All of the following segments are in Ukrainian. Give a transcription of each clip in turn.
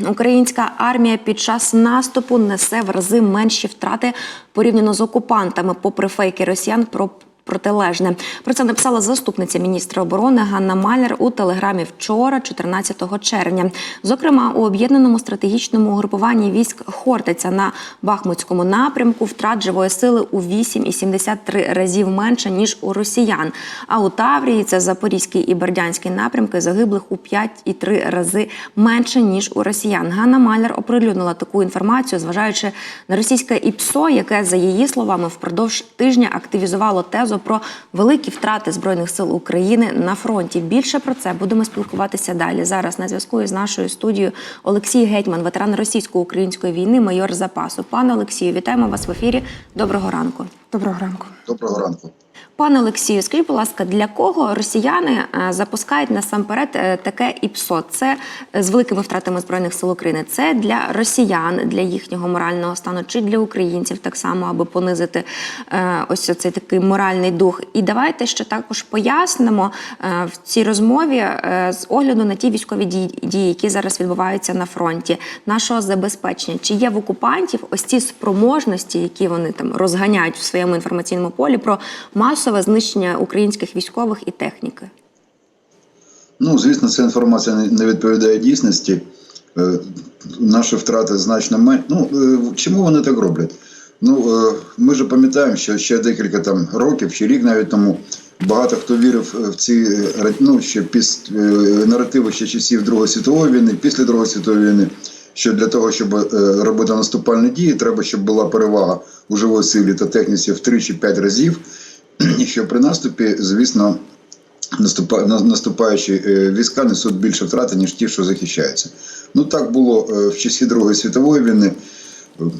Українська армія під час наступу несе в рази менші втрати порівняно з окупантами, попри фейки росіян про протилежне. Про це написала заступниця міністра оборони Ганна Маляр у телеграмі вчора, 14 червня. Зокрема, у об'єднаному стратегічному угрупуванні військ Хортиця на Бахмутському напрямку втрат живої сили у 8,73 разів менше ніж у росіян. А у Таврії це Запорізький і Бердянський напрямки загиблих у 5,3 рази менше ніж у росіян. Ганна Маляр оприлюднила таку інформацію, зважаючи на російське ІПСО, яке за її словами впродовж тижня активізувало тезу про великі втрати збройних сил України на фронті. Більше про це будемо спілкуватися далі. Зараз на зв'язку із нашою студією Олексій Гетьман, ветеран російсько-української війни, майор запасу. Пане Олексію, вітаємо вас в ефірі. Доброго ранку. Доброго ранку. Доброго ранку. Пане Олексію, скажіть, будь ласка, для кого росіяни е, запускають насамперед е, таке ІПСО? Це е, з великими втратами збройних сил України. Це для росіян, для їхнього морального стану, чи для українців так само, аби понизити ось цей такий моральний дух. І давайте ще також пояснимо в цій розмові з огляду на ті військові дії, які зараз відбуваються на фронті, нашого забезпечення. Чи є в окупантів ось ці спроможності, які вони там розганяють в своєму інформаційному полі про масове знищення українських військових і техніки? Ну, звісно, ця інформація не- відповідає дійсності. Е, Наші втрати значно менше. Ну, е, чому вони так роблять? Ну, е, ми ж пам'ятаємо, що ще декілька там років чи рік навіть тому багато хто вірив в ці ну, ще піс, наративи ще часів Другої світової війни, після Другої світової війни, що для того, щоб робити наступальні дії, треба, щоб була перевага у живої силі та техніці в 3 чи 5 разів. Що при наступі, звісно, наступа- на- наступаючі е, війська несуть більше втрати, ніж ті, що захищаються. Ну так було е, в часі Другої світової війни,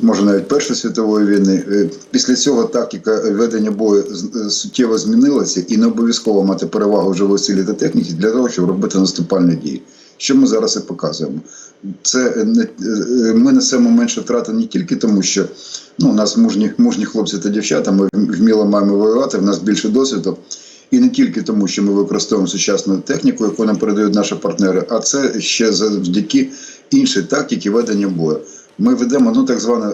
може навіть Першої світової війни. Е, Після цього тактика ведення бою суттєво змінилася і не обов'язково мати перевагу в живої силі та техніці для того, щоб робити наступальні дії. Що ми зараз і показуємо? Це е, е, ми несемо менше втрати не тільки тому, що ну, у нас мужні, мужні хлопці та дівчата, ми вміло маємо воювати, в нас більше досвіду. І не тільки тому, що ми використовуємо сучасну техніку, яку нам передають наші партнери, а це ще завдяки іншій тактиці ведення бою. Ми ведемо ну, так звана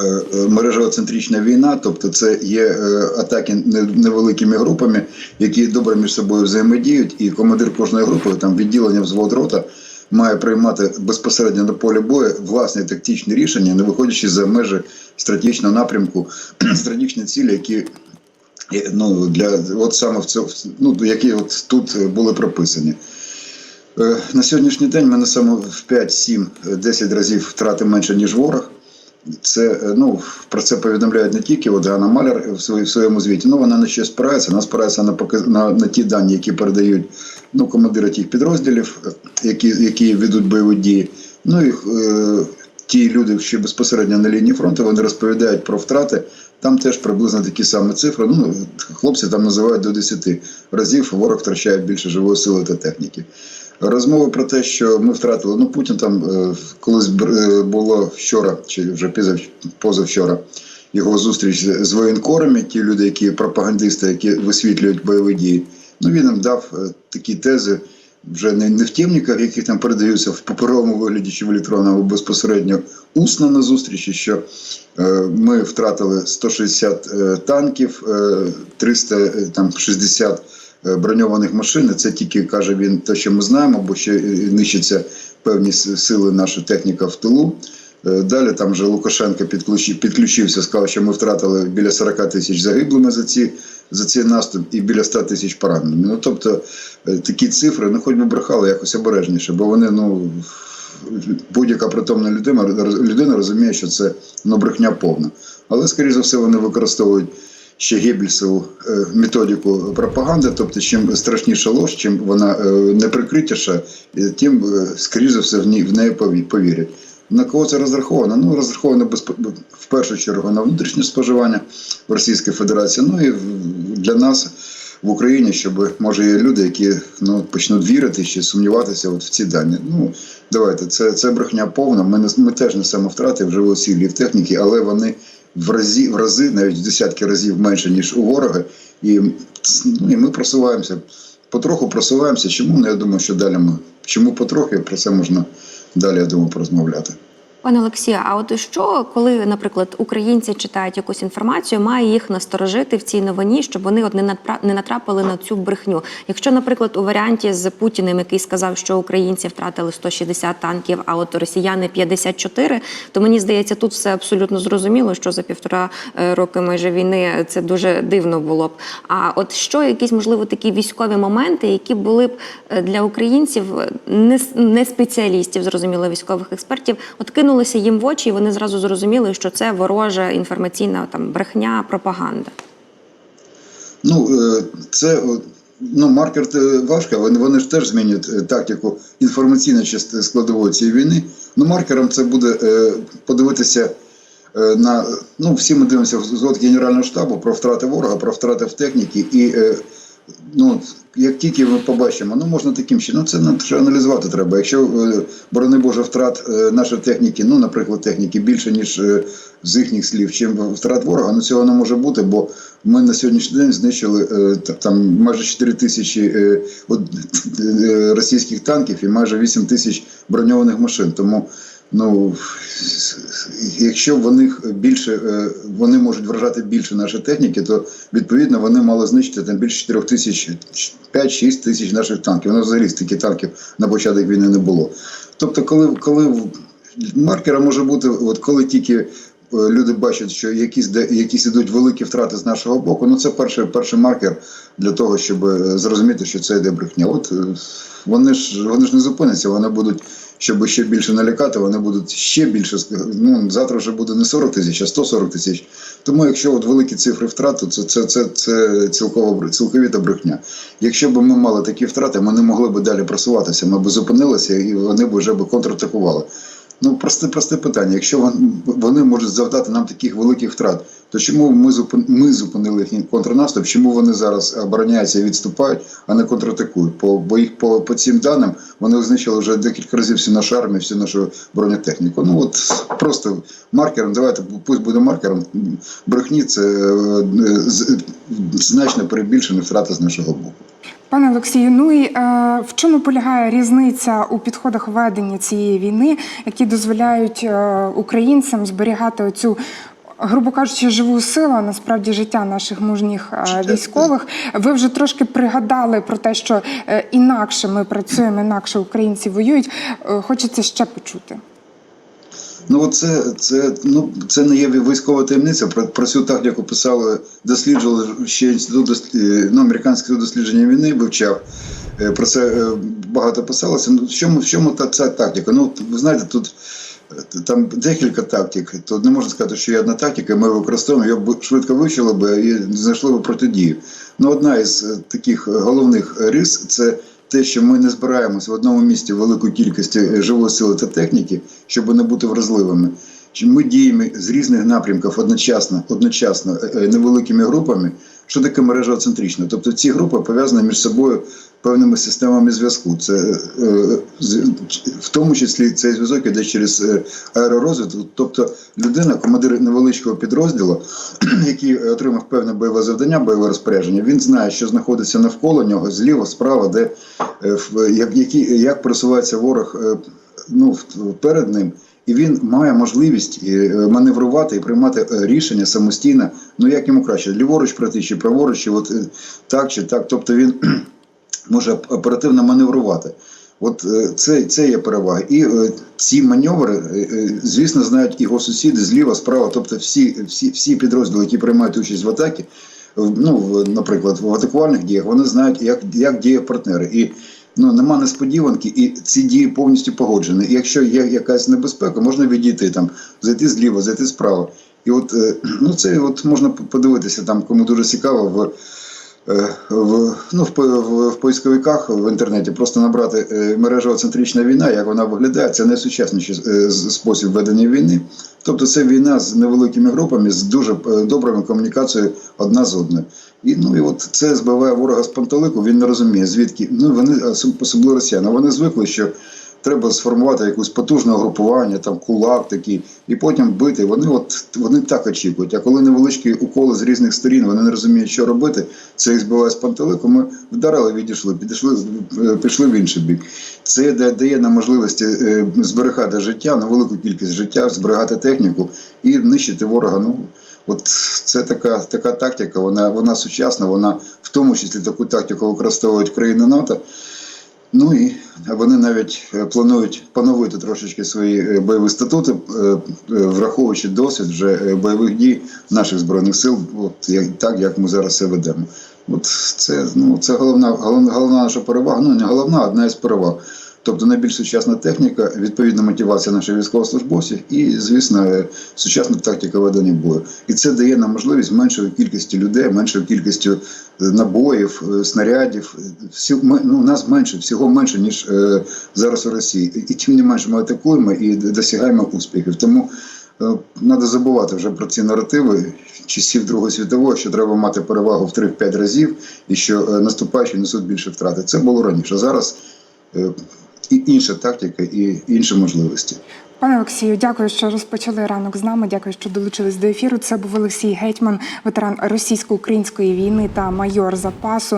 е, е, е, війна, тобто це є е, атаки невеликими групами, які добре між собою взаємодіють, і командир кожної групи, там відділення взвод рота, має приймати безпосередньо на полі бою власні тактичні рішення, не виходячи за межі стратегічного напрямку, стратегічні цілі, які ну, для от саме в цьому, ну, які от тут були прописані. На сьогоднішній день ми несемо в 5, 7, 10 разів втрати менше, ніж ворог. Це, е, ну, про це повідомляють не тільки от Ганна Маляр в своїй- в своєму звіті. Ну, вона на що спирається, вона спирається на, на, на ті дані, які передають ну, командири тих підрозділів, е, які, які ведуть бойові дії. Ну і е, ті люди, що безпосередньо на лінії фронту, вони розповідають про втрати. Там теж приблизно такі самі цифри. Ну, хлопці там називають до 10 разів ворог втрачає більше живої сили та техніки. Розмови про те, що ми втратили, ну Путін там е, колись е, було вчора, чи вже пізав- позавчора, його зустріч з воєнкорами, ті люди, які пропагандисти, які висвітлюють бойові дії. Ну він їм дав е, такі тези, вже не, не в темниках, які там передаються в паперовому вигляді чи в електронному, безпосередньо усно на зустрічі, що ми втратили 160 е, танків, е, 360 е, броньованих машин. Це тільки каже він те, що ми знаємо, бо ще е, нищаться певні сили, наша техніка в тилу. Е, Далі там вже Лукашенко підключив, підключився, сказав, що ми втратили біля 40 тисяч загиблими за ці за цей наступ і біля 100 тисяч пораненими. Ну тобто е, такі цифри, ну хоч би брехали якось обережніше, бо вони ну будь-яка притомна людина, людина розуміє, що це ну, брехня повна. Але, скоріше за все, вони використовують ще Геббельсову е, методику пропаганди, тобто чим страшніша лож, чим вона е, неприкритіша, е, тим, скоріше за все, в, неї повірять. На кого це розраховано? Ну, розраховано в першу чергу на внутрішнє споживання в Російській Федерації, ну і для нас в Україні, щоб може є люди, які ну, почнуть вірити чи сумніватися от в ці дані. Ну, давайте, це, це брехня повна. Ми, не, ми теж несемо втрати в живої силі і в техніці, але вони в разі, в рази, навіть в десятки разів менше, ніж у ворога. І, і ми просуваємося, потроху просуваємося. Чому? Ну, я думаю, що далі ми. Чому потрохи, про це можна далі, я думаю, порозмовляти. Пане Олексію, а от що, коли, наприклад, українці читають якусь інформацію, має їх насторожити в цій новині, щоб вони от не натрапили на цю брехню? Якщо, наприклад, у варіанті з Путіним, який сказав, що українці втратили 160 танків, а от росіяни 54, то мені здається, тут все абсолютно зрозуміло, що за півтора е, роки майже війни це дуже дивно було б. А от що якісь можливо такі військові моменти, які були б е, для українців е, не, спеціалістів, зрозуміло, військових експертів, от кинулися їм в очі, і вони зразу зрозуміли, що це ворожа інформаційна там брехня, пропаганда. Ну, е, це ну, маркер те важко, вони, вони ж теж змінюють е, тактику інформаційної складової цієї війни. Ну, маркером це буде е, подивитися е, на. Ну, всі ми дивимося в звод Генерального штабу про втрати ворога, про втрати в техніці. І е, ну, як тільки ми побачимо, ну можна таким чином, ну це нам ще аналізувати треба. Якщо, е, борони Боже, втрат е, нашої техніки, ну, наприклад, техніки більше, ніж е, з їхніх слів, чим втрат ворога, ну цього не може бути, бо ми на сьогоднішній день знищили там майже 4 тисячі російських танків і майже 8 тисяч броньованих машин. Тому ну, якщо вони більше, е, вони можуть вражати більше нашої техніки, то відповідно вони мали знищити там більше 4 тисяч, 5-6 тисяч наших танків. Воно нас взагалі стільки танків на початок війни не було. Тобто, коли, коли маркером може бути, от коли тільки люди бачать, що якісь де якісь ідуть великі втрати з нашого боку. Ну це перший перший маркер для того, щоб е, зрозуміти, що це йде брехня. От е, вони ж вони ж не зупиняться, вони будуть. Щоб ще більше налякати, вони будуть ще більше. Ну завтра вже буде не 40 тисяч, а 140 тисяч. Тому, якщо от великі цифри втрат, то це, це, це, це цілкова цілковіта брехня. Якщо б ми мали такі втрати, ми не могли б далі просуватися. Ми б зупинилися і вони б вже б контратакували. Ну, просте, просте питання. Якщо вони можуть завдати нам таких великих втрат, то чому ми ми зупинили їхній контрнаступ? Чому вони зараз обороняються і відступають, а не контратакують? По, бо їх по, по цим даним вони знищили вже декілька разів всю нашу армію, всю нашу бронетехніку. Ну от просто маркером, давайте пусть буде маркером. Брехні це е, з- значно перебільшені втрати з нашого боку. Пане Олексію, ну і е, в чому полягає різниця у підходах ведення цієї війни, які дозволяють е, українцям зберігати оцю, грубо кажучи, живу силу, а насправді життя наших мужніх е, військових? Ви вже трошки пригадали про те, що е, інакше ми працюємо, інакше українці воюють. Е, хочеться ще почути. Ну, це, це, ну, це не є військова таємниця. Про, про цю тактику писали, досліджували ще інститут ну, американський дослідження війни вивчав. Е, Про це е, багато писалося. Ну, в чому, в чому та ця тактика? Ну, ви знаєте, тут е, там декілька тактик. То не можна сказати, що є одна тактика, ми використовуємо, її б швидко вивчили би і знайшли б протидію. Ну, одна із таких головних рис це те, що ми не збираємося в одному місті велику кількості е, живої сили та техніки, щоб не бути вразливими. Чи ми діємо з різних напрямків одночасно, одночасно е, е, невеликими групами, що таке мережа центрична? Тобто ці групи пов'язані між собою певними системами зв'язку. Це е, в тому числі цей зв'язок іде через е, аеророзвиток. Тобто людина, командир невеличкого підрозділу, який отримав певне бойове завдання, бойове розпорядження, він знає, що знаходиться навколо нього, зліва, справа, де е, як, як просувається ворог ну, перед ним. І він має можливість е, маневрувати і приймати е, рішення самостійно, ну як йому краще, ліворуч пройти чи праворуч, чи от е, так чи так. Тобто він може оперативно маневрувати. От е, це, це є перевага. І е, ці маневри, е, е, звісно, знають його сусіди зліва, справа, тобто всі, всі, всі підрозділи, які приймають участь в атакі, ну, наприклад, в атакувальних діях, вони знають, як, як діють партнери. І ну, нема несподіванки, і ці дії повністю погоджені. І якщо є якась небезпека, можна відійти там, зайти зліва, зайти справа. І от е, ну, це от можна подивитися там, кому дуже цікаво в. Е, в, ну, в, в, в поисковиках в інтернеті просто набрати е, мережева центрична війна, як вона виглядає, це найсучасніший спосіб ведення війни. Тобто це війна з невеликими групами, з дуже е, доброю комунікацією одна з одною. І, ну, і от це збиває ворога з пантелику, він не розуміє, звідки. Ну, вони особ- особливо росіяни, вони звикли, що треба сформувати якусь потужне групування, там кулак такий, і потім бити. Вони от вони так очікують. А коли невеличкі уколи з різних сторін, вони не розуміють, що робити. Це їх збиває з пантелику. Ми вдарили, відійшли, підійшли, е, пішли в інший бік. Це дає нам можливості е, зберігати життя, невелику кількість життя, зберігати техніку і нищити ворога. Ну от це така, така тактика. Вона вона сучасна. Вона в тому числі таку тактику використовують країни НАТО. Ну і вони навіть е, планують поновити трошечки свої е, бойові статути, е, враховуючи досвід вже бойових дій наших збройних сил, от як так як ми зараз це ведемо. От це ну це головна, головна наша перевага. Ну не головна, одна із переваг. Тобто найбільш сучасна техніка, відповідна мотивація наших військовослужбовців і, звісно, сучасна тактика ведення бою. І це дає нам можливість меншою кількістю людей, меншою кількістю е, набоїв, е, снарядів. Всі, ну, нас менше, всього менше, ніж е, зараз у Росії. І, і тим не менше ми атакуємо і досягаємо успіхів. Тому треба забувати вже про ці наративи часів Другої світової, що треба мати перевагу в 3-5 разів, і що е, наступаючі несуть більше втрати. Це було раніше. Зараз е, і інша тактика, і інші можливості. Пане Олексію, дякую, що розпочали ранок з нами. Дякую, що долучились до ефіру. Це був Олексій Гетьман, ветеран російсько-української війни та майор запасу.